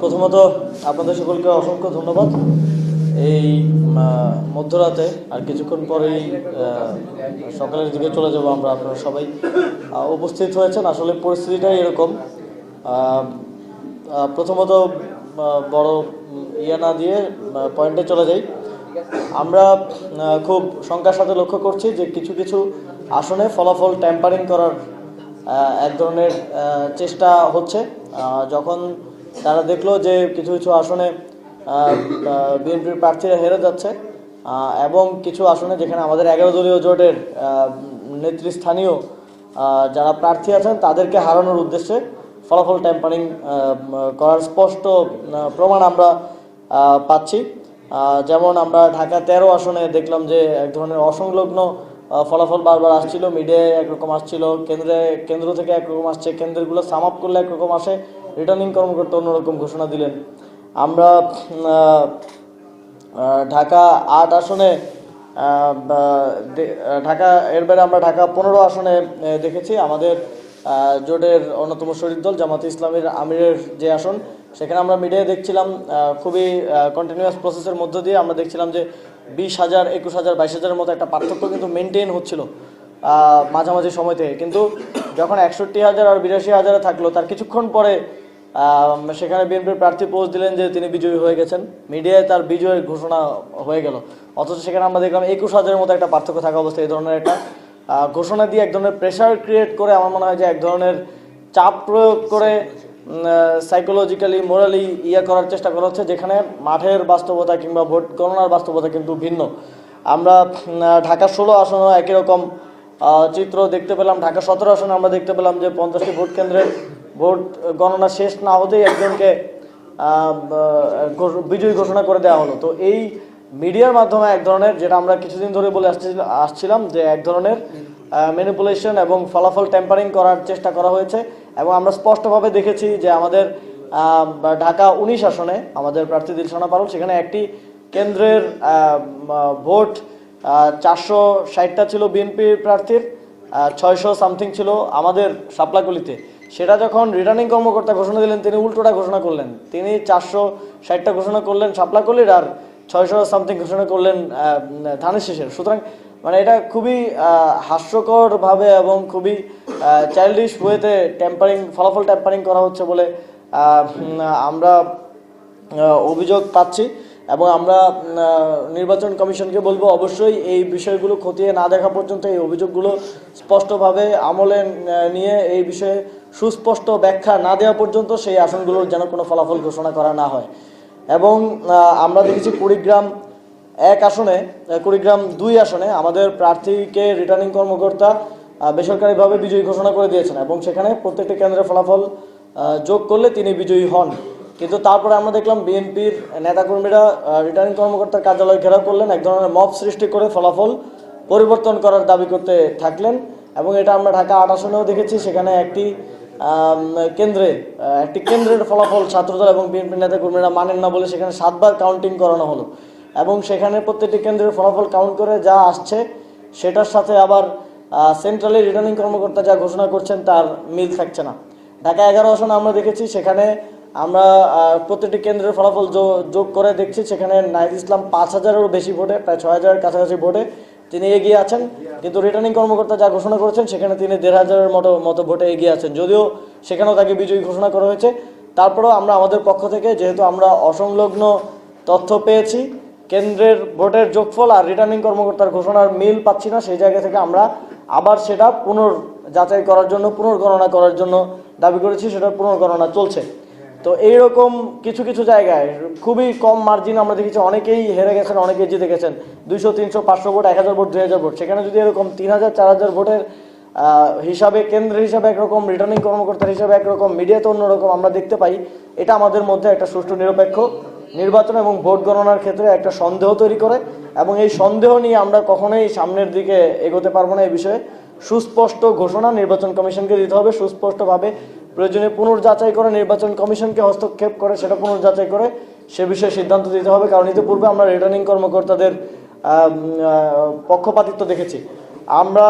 প্রথমত আপনাদের সকলকে অসংখ্য ধন্যবাদ। এই মধ্যরাতে আর কিছুক্ষণ পরেই সকালের দিকে চলে যাব আমরা আপনারা সবাই। উপস্থিত হয়েছেন। আসলে পরিস্থিতিটাই এরকম। প্রথমত বড় ইয়ে না দিয়ে পয়েন্টে চলে যাই। আমরা খুব শঙ্কার সাথে লক্ষ্য করছি যে কিছু কিছু আসনে ফলাফল ট্যাম্পারিং করার এক ধরনের চেষ্টা হচ্ছে। যখন তারা দেখল যে কিছু কিছু আসনে বিএনপির প্রার্থীরা হেরে যাচ্ছে এবং কিছু আসনে যেখানে আমাদের এগারো দলীয় জোটের নেতৃস্থানীয় যারা প্রার্থী আছেন, তাদেরকে হারানোর উদ্দেশ্যে ফলাফল ট্যাম্পারিং করার স্পষ্ট প্রমাণ আমরা পাচ্ছি। যেমন আমরা ঢাকা তেরো আসনে দেখলাম যে এক ধরনের অসংলগ্ন ফলাফল বারবার আসছিল, মিডিয়ায় একরকম আসছিল, কেন্দ্রে, কেন্দ্র থেকে একরকম আসছে, কেন্দ্রগুলো সাম আপ করলে একরকম আসে রিটার্নিং কর্মকর্তা অন্যরকম ঘোষণা দিলেন। আমরা ঢাকা আট আসনে ঢাকা এর বাইরে আমরা ঢাকা পনেরো আসনে দেখেছি। আমাদের জোটের অন্যতম শরীর দল জামাতে ইসলামের আমিরের যে আসন, সেখানে আমরা মিডিয়ায় দেখছিলাম খুবই কন্টিনিউয়াস প্রসেসের মধ্য দিয়ে আমরা দেখছিলাম যে বিশ হাজার, একুশ হাজার, বাইশ হাজারের মতো একটা পার্থক্য কিন্তু মেনটেন হচ্ছিল মাঝামাঝি সময় থেকে কিন্তু যখন একষট্টি হাজার আর বিরাশি হাজারে থাকল, তার কিছুক্ষণ পরে সেখানে বিএনপির প্রার্থী পোস্ট দিলেন যে তিনি বিজয়ী হয়ে গেছেন। মিডিয়ায় তার বিজয়ের ঘোষণা হয়ে গেল। অথচ সেখানে আমরা দেখলাম একুশ হাজারের মতো একটা পার্থক্য থাকা অবস্থায় এই ধরনের একটা ঘোষণা দিয়ে এক ধরনের প্রেশার ক্রিয়েট করে আমার মনে হয় যে এক ধরনের চাপ প্রয়োগ করে সাইকোলজিক্যালি মোরালি ইয়ে করার চেষ্টা করা হচ্ছে, যেখানে মাঠের বাস্তবতা কিংবা ভোট গণনার বাস্তবতা কিন্তু ভিন্ন। আমরা ঢাকা ষোলো আসনও একই রকম চিত্র দেখতে পেলাম। ঢাকা সতেরো আসনে আমরা দেখতে পেলাম যে পঞ্চাশটি ভোট কেন্দ্রের ভোট গণনা শেষ না হতেই একজনকে বিজয়ী ঘোষণা করে দেওয়া হলো। তো এই মিডিয়ার মাধ্যমে এক ধরনের, যেটা আমরা কিছুদিন ধরে বলে আসছি আসছিলাম যে এক ধরনের ম্যানিপুলেশন এবং ফলাফল টেম্পারিং করার চেষ্টা করা হয়েছে। এবং আমরা স্পষ্টভাবে দেখেছি যে আমাদের ঢাকা উনিশ আসনে আমাদের প্রার্থী দিলশানা পারুল, সেখানে একটি কেন্দ্রের ভোট চারশো ষাটটা ছিল বিএনপি প্রার্থীর ছয়শো সামথিং ছিল আমাদের সাপলাকুলিতে। সেটা যখন রিটার্নিং কর্মকর্তা ঘোষণা দিলেন, তিনি উল্টোটা ঘোষণা করলেন। তিনি চারশো ষাটটা ঘোষণা করলেন সাপলাকুলির আর ছয়শো সামথিং ঘোষণা করলেন ধানের শেষের। সুতরাং মানে এটা খুবই হাস্যকরভাবে এবং খুবই চাইল্ডিশ ওয়েতে ট্যাম্পারিং ফলাফল ট্যাম্পারিং করা হচ্ছে বলে আমরা অভিযোগ পাচ্ছি। এবং আমরা নির্বাচন কমিশনকে বলব অবশ্যই এই বিষয়গুলো খতিয়ে না দেখা পর্যন্ত এই অভিযোগগুলো স্পষ্টভাবে আমলে নিয়ে এই বিষয়ে সুস্পষ্ট ব্যাখ্যা না দেওয়া পর্যন্ত সেই আসনগুলোর যেন কোনো ফলাফল ঘোষণা করা না হয়। এবং আমরা দেখেছি কুড়িগ্রাম এক আসনে কুড়িগ্রাম দুই আসনে আমাদের প্রার্থীকে রিটার্নিং কর্মকর্তা বেসরকারিভাবে বিজয়ী ঘোষণা করে দিয়েছেন এবং সেখানে প্রত্যেকটি কেন্দ্রের ফলাফল যোগ করলে তিনি বিজয়ী হন। কিন্তু তারপরে আমরা দেখলাম বিএনপির নেতাকর্মীরা রিটার্নিং কর্মকর্তার কার্যালয় ঘেরাও করলেন, এক ধরনের মব সৃষ্টি করে ফলাফল পরিবর্তন করার দাবি করতে থাকলেন এবং এটা আমরা ঢাকা আট আসনেও দেখেছি, সেখানে একটি কেন্দ্রে একটি কেন্দ্রের ফলাফল ছাত্রদল এবং বিএনপি নেতাকর্মীরা মানেন না বলে সেখানে সাতবার কাউন্টিং করানো হলো। এবং সেখানে প্রত্যেকটি কেন্দ্রের ফলাফল কাউন্ট করে যা আসছে, সেটার সাথে আবার সেন্ট্রালি রিটার্নিং কর্মকর্তা যা ঘোষণা করছেন তার মিল থাকছে না। ঢাকা এগারো আসনে আমরা দেখেছি, সেখানে আমরা প্রত্যেকটি কেন্দ্রের ফলাফল যোগ করে দেখছি, সেখানে নাইদ ইসলাম পাঁচ হাজারেরও বেশি ভোটে, প্রায় ছয় হাজারের কাছাকাছি ভোটে তিনি এগিয়ে আছেন। কিন্তু রিটার্নিং কর্মকর্তা যা ঘোষণা করেছেন, সেখানে তিনি দেড় হাজারের মতো মতো ভোটে এগিয়ে আছেন। যদিও সেখানেও তাকে বিজয়ী ঘোষণা করা হয়েছে। তারপরেও আমরা আমাদের পক্ষ থেকে, যেহেতু আমরা অসংলগ্ন তথ্য পেয়েছি, কেন্দ্রের ভোটের যোগফল আর রিটার্নিং কর্মকর্তার ঘোষণার মিল পাচ্ছি না, সেই জায়গা থেকে আমরা আবার সেটা পুনর, যাচাই করার জন্য, পুনর্গণনা করার জন্য দাবি করেছি সেটার পুনর্গণনা চলছে। তো এইরকম কিছু কিছু জায়গায়, খুবই কম মার্জিন আমরা দেখেছি, অনেকেই হেরে গেছেন অনেকেই জিতে গেছেন। দুইশো, তিনশো, পাঁচশো ভোট, এক হাজার ভোট, দুই হাজার ভোট। সেখানে যদি এরকম তিন হাজার, চার হাজার ভোটের হিসাবে কেন্দ্র হিসাবে একরকম রিটার্নিং কর্মকর্তার হিসাবে একরকম মিডিয়াতে অন্যরকম আমরা দেখতে পাই, এটা আমাদের মধ্যে একটা সুষ্ঠু নিরপেক্ষ নির্বাচন এবং ভোট গণনার ক্ষেত্রে একটা সন্দেহ তৈরি করে এবং এই সন্দেহ নিয়ে আমরা কখনোই সামনের দিকে এগোতে পারব না এই বিষয়ে। সুস্পষ্ট ঘোষণা নির্বাচন কমিশনকে দিতে হবে, সুস্পষ্টভাবে প্রয়োজনে পুনর্যাচাই করে নির্বাচন কমিশনকে হস্তক্ষেপ করে সেটা পুনর্যাচাই করে সে বিষয়ে সিদ্ধান্ত দিতে হবে, কারণ ইতিপূর্বে আমরা রিটার্নিং কর্মকর্তাদের পক্ষপাতিত্ব দেখেছি। আমরা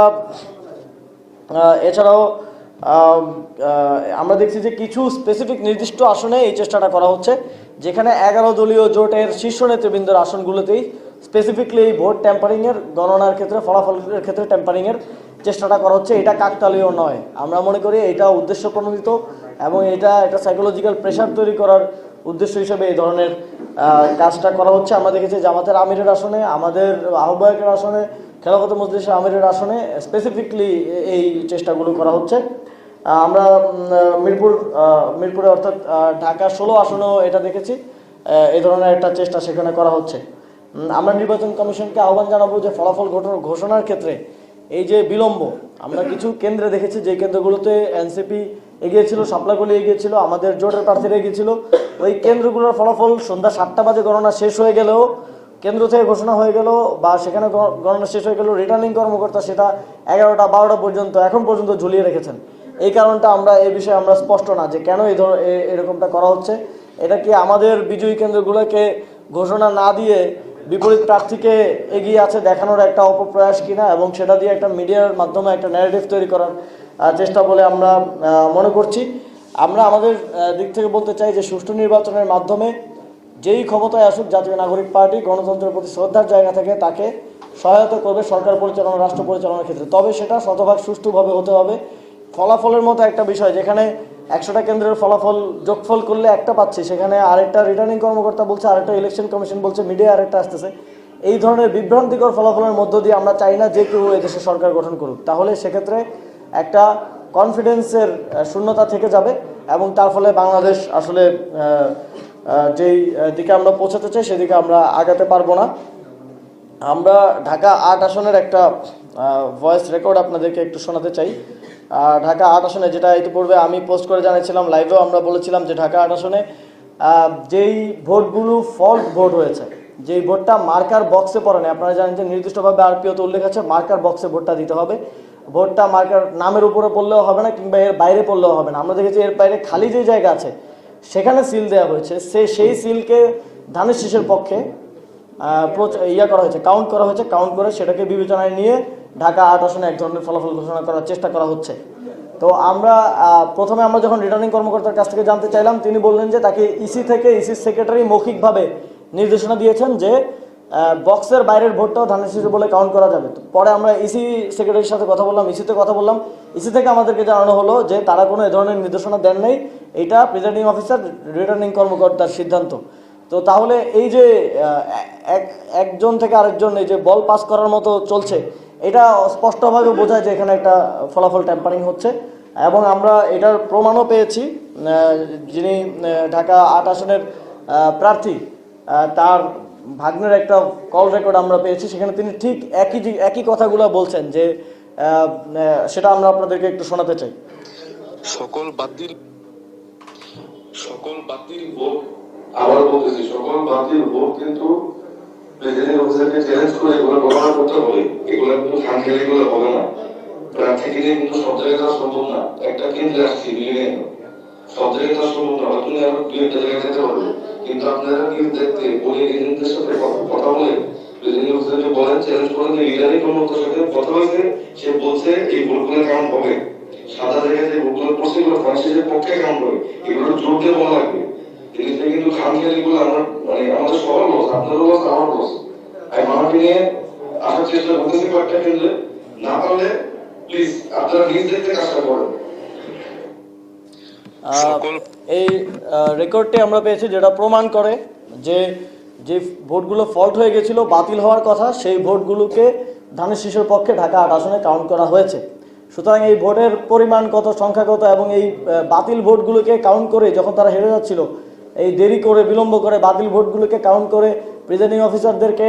এছাড়াও আমরা দেখছি যে কিছু স্পেসিফিক নির্দিষ্ট আসনে এই চেষ্টাটা করা হচ্ছে, যেখানে এগারো দলীয় জোটের শীর্ষ নেতৃবৃন্দের আসনগুলোতেই স্পেসিফিকলি এই ভোট ট্যাম্পারিংয়ের গণনার ক্ষেত্রে, ফলাফলের ক্ষেত্রে ট্যাম্পারিংয়ের চেষ্টাটা করা হচ্ছে, এটা কাকতালীয় নয়। আমরা মনে করি এটা উদ্দেশ্য প্রণোদিত এবং এটা একটা সাইকোলজিক্যাল প্রেশার তৈরি করার উদ্দেশ্য হিসেবে এই ধরনের কাজটা করা হচ্ছে। আমরা দেখেছি জামাতের আমিরের আসনে, আমাদের আহ্বায়কের আসনে খেলাগত মজলিসের আমিরের আসনে স্পেসিফিকলি এই চেষ্টাগুলো করা হচ্ছে। আমরা মিরপুর মিরপুরে অর্থাৎ ঢাকা ষোলো আসনেও এটা দেখেছি। এই ধরনের একটা চেষ্টা সেখানে করা হচ্ছে। আমরা নির্বাচন কমিশনকে আহ্বান জানাব যে ফলাফল ঘোষণার ক্ষেত্রে এই যে বিলম্ব, আমরা কিছু কেন্দ্রে দেখেছি, যে কেন্দ্রগুলোতে এনসিপি এগিয়েছিল সাপলাগুলি এগিয়েছিল, আমাদের জোটের প্রার্থীরা এগিয়েছিল। ওই কেন্দ্রগুলোর ফলাফল সন্ধ্যা সাতটা বাজে গণনা শেষ হয়ে গেলেও, কেন্দ্র থেকে ঘোষণা হয়ে গেল বা সেখানে গণনা শেষ হয়ে গেল রিটার্নিং কর্মকর্তা সেটা এগারোটা, বারোটা পর্যন্ত, এখন পর্যন্ত ঝুলিয়ে রেখেছেন। এই কারণটা আমরা, এই বিষয়ে আমরা স্পষ্ট না যে কেন এই ধর এরকমটা করা হচ্ছে। এটা কি আমাদের বিজয়ী কেন্দ্রগুলোকে ঘোষণা না দিয়ে বিপরীত প্রার্থীকে এগিয়ে আছে দেখানোর একটা অপপ্রয়াস কিনা এবং সেটা দিয়ে একটা মিডিয়ার মাধ্যমে একটা ন্যারেটিভ তৈরি করার চেষ্টা বলে আমরা মনে করছি। আমরা আমাদের দিক থেকে বলতে চাই যে সুষ্ঠু নির্বাচনের মাধ্যমে যেই ক্ষমতায় আসুক জাতীয় নাগরিক পার্টি, গণতন্ত্রের প্রতি শ্রদ্ধার জায়গা থেকে তাকে সহায়তা করবে সরকার পরিচালনা, রাষ্ট্র পরিচালনার ক্ষেত্রে। তবে সেটা শতভাগ সুষ্ঠুভাবে হতে হবে। ফলাফলের মতো একটা বিষয়, যেখানে একশোটা কেন্দ্রের ফলাফল, যোগফল করলে একটা পাচ্ছি, সেখানে আরেকটা রিটার্নিং কর্মকর্তা বলছে, আরেকটা ইলেকশন কমিশন বলছে মিডিয়া আরেকটা আসতেছে। এই ধরনের বিভ্রান্তিকর ফলাফলের মধ্য দিয়ে আমরা চাই না যে কেউ এদেশে সরকার গঠন করুক। তাহলে সেক্ষেত্রে একটা কনফিডেন্সের শূন্যতা থেকে যাবে এবং তার ফলে বাংলাদেশ আসলে যেই দিকে আমরা পৌঁছাতে চাই, সেদিকে আমরা আগাতে পারব না। আমরা ঢাকা আট আসনের একটা ভয়েস রেকর্ড আপনাদেরকে একটু শোনাতে চাই। ঢাকা আট আসনে যেটা ইতিপূর্বে আমি পোস্ট করে জানিয়েছিলাম লাইভেও আমরা বলেছিলাম যে ঢাকা আট আসনে যেই ভোটগুলো ফল্ট ভোট হয়েছে, যেই ভোটটা মার্কার বক্সে পড়ে না আপনারা জানেন যে নির্দিষ্টভাবে আরপিওতে উল্লেখ আছে মার্কার বক্সে ভোটটা দিতে হবে। ভোটটা মার্কার নামের উপরে পড়লেও হবে না, কিংবা এর বাইরে পড়লেও হবে না। আমরা দেখেছি এর বাইরে খালি যে জায়গা আছে, সেখানে সিল দেওয়া হয়েছে। সে, সেই সিলকে ধানের শীষের পক্ষে ইয়া করা হয়েছে কাউন্ট করা হয়েছে। কাউন্ট করে সেটাকে বিবেচনায় নিয়ে ঢাকা আট আসনে এক ধরনের ফলাফল ঘোষণা করার চেষ্টা করা হচ্ছে। তো আমরা প্রথমে আমরা যখন রিটার্নিং কর্মকর্তার কাছ থেকে জানতে চাইলাম, তিনি বললেন যে তাকে ইসি থেকে ইসি সেক্রেটারি মৌখিকভাবে নির্দেশনা দিয়েছেন যে বক্সের বাইরের ভোটটাও ধানের শিশু বলে কাউন্ট করা যাবে। তো পরে আমরা ইসি সেক্রেটারির সাথে কথা বললাম ইসিতে কথা বললাম। ইসি থেকে আমাদেরকে জানানো হলো যে তারা কোনো এ ধরনের নির্দেশনা দেন নাই। এটা প্রিজাইডিং অফিসার রিটার্নিং কর্মকর্তার সিদ্ধান্ত। তো তাহলে এই যে এক, একজন থেকে আরেকজন এই যে বল পাস করার মতো চলছে এটা স্পষ্টভাবে বোঝায় যে এখানে একটা ফলাফল ট্যাম্পারিং হচ্ছে। এবং আমরা এটার প্রমাণও পেয়েছি যিনি ঢাকা আট আসনের প্রার্থী তার ভাগ্নের একটা কল রেকর্ড আমরা পেয়েছি। সেখানে তিনি ঠিক একই একই কথাগুলো বলছেন যে সেটা আমরা আপনাদেরকে একটু শোনাতে চাই। সকল বাতিল সকল বাতিল ভোট আবার বলতেছি সকল বাতিল ভোট কিন্তু প্রেসিডেন্ট জায়গায় কথা- বলেন চ্যালেঞ্জ করেন যে লিডারই কর্মকর্তার সাথে কথা হয়েছে সে বলছে এই ভোটগুলো কাউন্ট হবে। সাদা যে ভোটগুলো পড়ছে, এগুলো পক্ষে কাউন্ট হবে, এগুলো জোর দিয়ে বলা লাগবে। জিনিসটা কিন্তু খামখেয়ালি গুলো আমরা মানে আমাদের সবার লস আপনারও লস আমার লস আমি মামাকে নিয়ে আসার চেষ্টা করতেছি কয়েকটা কেন্দ্রে না পারলে প্লিজ আপনারা নিজ দেখতে কাজটা করেন। এই রেকর্ডটি আমরা পেয়েছি যেটা প্রমাণ করে যে যে ভোটগুলো ফল্ট হয়ে গেছিল বাতিল হওয়ার কথা সেই ভোটগুলোকে ধানের শিশুর পক্ষে ঢাকা আট আসনে কাউন্ট করা হয়েছে। সুতরাং এই ভোটের পরিমাণ কত সংখ্যা কত এবং এই বাতিল ভোটগুলোকে কাউন্ট করে যখন তারা হেরে যাচ্ছিল এই দেরি করে বিলম্ব করে বাতিল ভোটগুলোকে কাউন্ট করে প্রিজাইডিং অফিসারদেরকে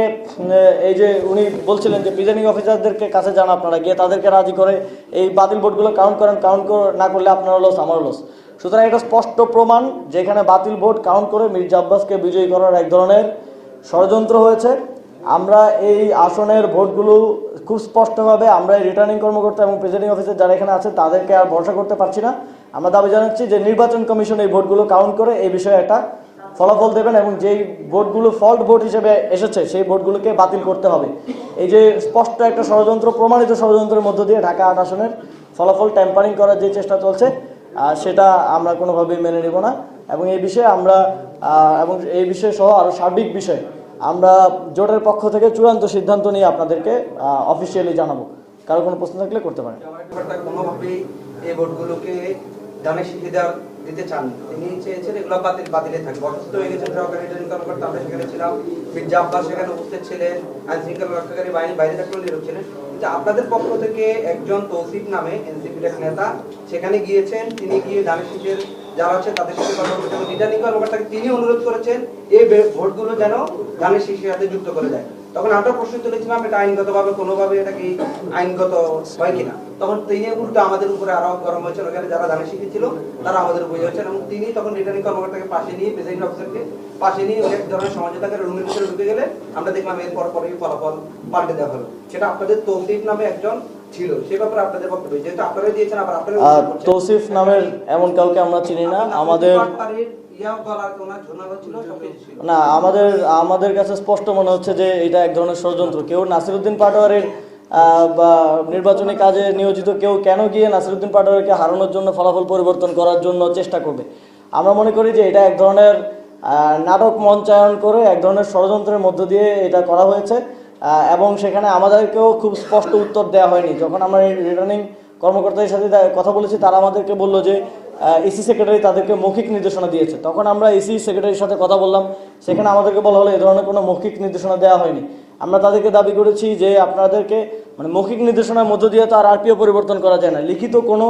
এই যে উনি বলছিলেন যে প্রিজাইডিং অফিসারদেরকে কাছে যান আপনারা, গিয়ে তাদেরকে রাজি করে এই বাতিল ভোটগুলো কাউন্ট করেন কাউন্ট না করলে আপনারও লস আমারও লস সুতরাং এটা স্পষ্ট প্রমাণ যেখানে বাতিল ভোট কাউন্ট করে মির্জা আব্বাসকে বিজয়ী করার এক ধরনের ষড়যন্ত্র হয়েছে। আমরা এই আসনের ভোটগুলো খুব স্পষ্টভাবে আমরা রিটার্নিং কর্মকর্তা এবং প্রেসিডিং অফিসার যারা এখানে আছে, তাদেরকে আর ভরসা করতে পারছি না। আমরা দাবি জানাচ্ছি যে নির্বাচন কমিশন এই ভোটগুলো কাউন্ট করে এই বিষয়ে একটা ফলাফল দেবেন এবং যেই ভোটগুলো ফল্ট ভোট হিসেবে এসেছে, সেই ভোটগুলোকে বাতিল করতে হবে। এই যে স্পষ্ট একটা ষড়যন্ত্র, প্রমাণিত ষড়যন্ত্রের মধ্য দিয়ে ঢাকা আট আসনের ফলাফল ট্যাম্পারিং করার যে চেষ্টা চলছে সেটা আমরা কোনোভাবেই মেনে নেব না। এবং এই বিষয়ে আমরা এবং এই বিষয়ে সহ আরও সার্বিক বিষয়ে আমরা জোটের পক্ষ থেকে চূড়ান্ত সিদ্ধান্ত নিয়ে আপনাদেরকে অফিসিয়ালি জানাব। কারও কোনো প্রশ্ন থাকলে করতে পারেন। কোনোভাবেই এই ভোটগুলোকে দানে শিখে দেওয়ার দিতে চান। তিনি চেয়েছেন এগুলো বাতিল, বাতিলে থাকবে অসুস্থ হয়ে গেছেন সহকারী রিটার্নিং কর্মকর্তা। আমরা সেখানে ছিলাম। মির্জা আব্বাস সেখানে উপস্থিত ছিলেন। আইন শৃঙ্খলা রক্ষাকারী বাহিনী বাইরে থাকলেও নীরব ছিলেন। কিন্তু আপনাদের পক্ষ থেকে একজন তৌসিফ নামে এনসিপির এক নেতা সেখানে গিয়েছেন। তিনি গিয়ে দানে শিখের যারা আছে তাদের সাথে কথা এবং রিটার্নিং কর্মকর্তাকে তিনি অনুরোধ করেছেন এই ভোটগুলো যেন ধানের শীষের সাথে যুক্ত করে দেয়। তখন আমরা প্রশ্ন তুলেছিলাম, এটা আইনগতভাবে কোনোভাবে এটা কি আইনগত হয় কিনা? তখন তিনি উল্টো আমাদের উপরে আরও গরম হয়েছেন ওখানে যারা ধানের শিখে ছিল তারা আমাদের উপরে হয়েছেন এবং তিনি তখন রিটার্নিং কর্মকর্তাকে পাশে নিয়ে প্রেসিডেন্ট অফিসারকে পাশে নিয়ে এক ধরনের সমঝোতা করে রুমের ভিতরে ঢুকে গেলে আমরা দেখলাম এরপর পরেই ফলাফল পাল্টে দেওয়া হলো। সেটা আপনাদের তৌসিফ নামে একজন ছিল সে ব্যাপারে আপনাদের বক্তব্য যেহেতু আপনারা দিয়েছেন আবার আপনারা তৌসিফ নামের এমন কাউকে আমরা চিনি না আমাদের না আমাদের আমাদের কাছে স্পষ্ট মনে হচ্ছে যে এটা এক ধরনের ষড়যন্ত্র। কেউ নাসিরুদ্দিন পাটোয়ারির বা নির্বাচনী কাজে নিয়োজিত কেউ কেন গিয়ে নাসিরুদ্দিন পাটোয়ারিকে হারানোর জন্য ফলাফল পরিবর্তন করার জন্য চেষ্টা করবে? আমরা মনে করি যে এটা এক ধরনের নাটক মঞ্চায়ন করে এক ধরনের ষড়যন্ত্রের মধ্য দিয়ে এটা করা হয়েছে। এবং সেখানে আমাদেরকেও খুব স্পষ্ট উত্তর দেওয়া হয়নি। যখন আমরা রিটার্নিং কর্মকর্তাদের সাথে কথা বলেছি, তারা আমাদেরকে বলল যে ইসি সেক্রেটারি তাদেরকে মৌখিক নির্দেশনা দিয়েছে। তখন আমরা ইসি সেক্রেটারির সাথে কথা বললাম। সেখানে আমাদেরকে বলা হলো এ ধরনের কোনো মৌখিক নির্দেশনা দেওয়া হয়নি। আমরা তাদেরকে দাবি করেছি যে আপনাদেরকে মানে মৌখিক নির্দেশনার মধ্য দিয়ে তো আর আরপিও পরিবর্তন করা যায় না। লিখিত কোনো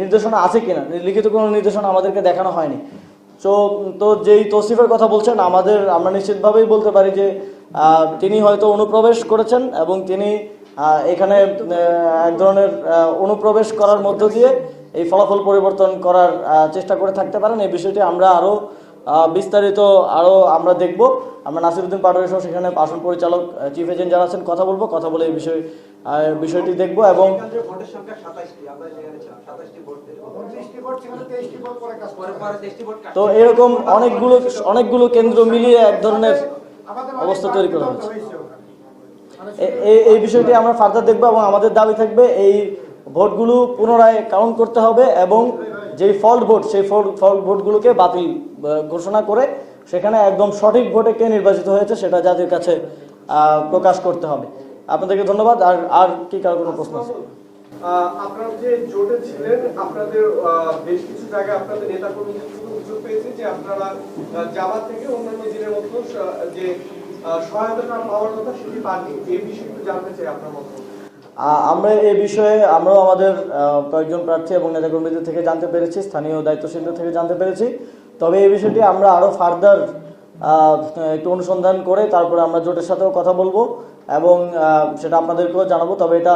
নির্দেশনা আছে কিনা? লিখিত কোনো নির্দেশনা আমাদেরকে দেখানো হয়নি। তো তো যেই তৌসিফের কথা বলছেন, আমাদের আমরা নিশ্চিতভাবেই বলতে পারি যে তিনি হয়তো অনুপ্রবেশ করেছেন এবং তিনি এখানে এক ধরনের অনুপ্রবেশ করার মধ্য দিয়ে এই ফলাফল পরিবর্তন করার চেষ্টা করে থাকতে পারেন। এই বিষয়টি আমরা আরও বিস্তারিত আরও আমরা দেখব। আমরা নাসিরুদ্দিন পাটোয়ারি সহ সেখানে আসন পরিচালক চিফ এজেন্ট যারা আছেন কথা বলব কথা বলে এই বিষয় বিষয়টি দেখব এবং কেন্দ্রে ভোটের সংখ্যা সাতাশটি আমরা সেখানে ছিলাম সাতাশটি ভোট পরে পরে তেইশটি ভোট তো এরকম অনেকগুলো অনেকগুলো কেন্দ্র মিলিয়ে এক ধরনের অবস্থা তৈরি করা হয়েছে। এই- এই বিষয়টি আমরা ফার্দার দেখব এবং আমাদের দাবি থাকবে এই ভোটগুলো পুনরায় কাউন্ট করতে হবে এবং যেই ফল্ট ভোট সেই ফল্ট ভোটগুলোকে বাতিল ঘোষণা করে সেখানে একদম সঠিক ভোটে কে নির্বাচিত হয়েছে সেটা জাতির কাছে প্রকাশ করতে হবে। আপনাদেরকে ধন্যবাদ। আর আর কি কারও কোনো প্রশ্ন আছে? আহ, আপনারা যে জোটে ছিলেন আপনাদের বেশ কিছু জায়গায় আপনাদের নেতা কর্মীদের থেকে পেয়েছে যে আপনারা আহ, থেকে অন্যান্য দিনের মতো যে সহায়তাটা পাওয়ার কথা সেটি পাননি এই বিষয়ে একটু জানতে চাই আপনার মতো। আমরা এই বিষয়ে আমরাও আমাদের কয়েকজন প্রার্থী এবং নেতাকর্মীদের থেকে জানতে পেরেছি স্থানীয় দায়িত্বশীলদের থেকে জানতে পেরেছি। তবে এই বিষয়টি আমরা আরও ফার্দার একটু অনুসন্ধান করে তারপরে আমরা জোটের সাথেও কথা বলব এবং সেটা আপনাদেরকেও জানাব। তবে এটা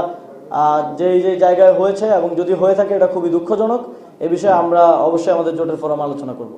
যেই যে জায়গায় হয়েছে এবং যদি হয়ে থাকে, এটা খুবই দুঃখজনক। এ বিষয়ে আমরা অবশ্যই আমাদের জোটের ফোরাম আলোচনা করব।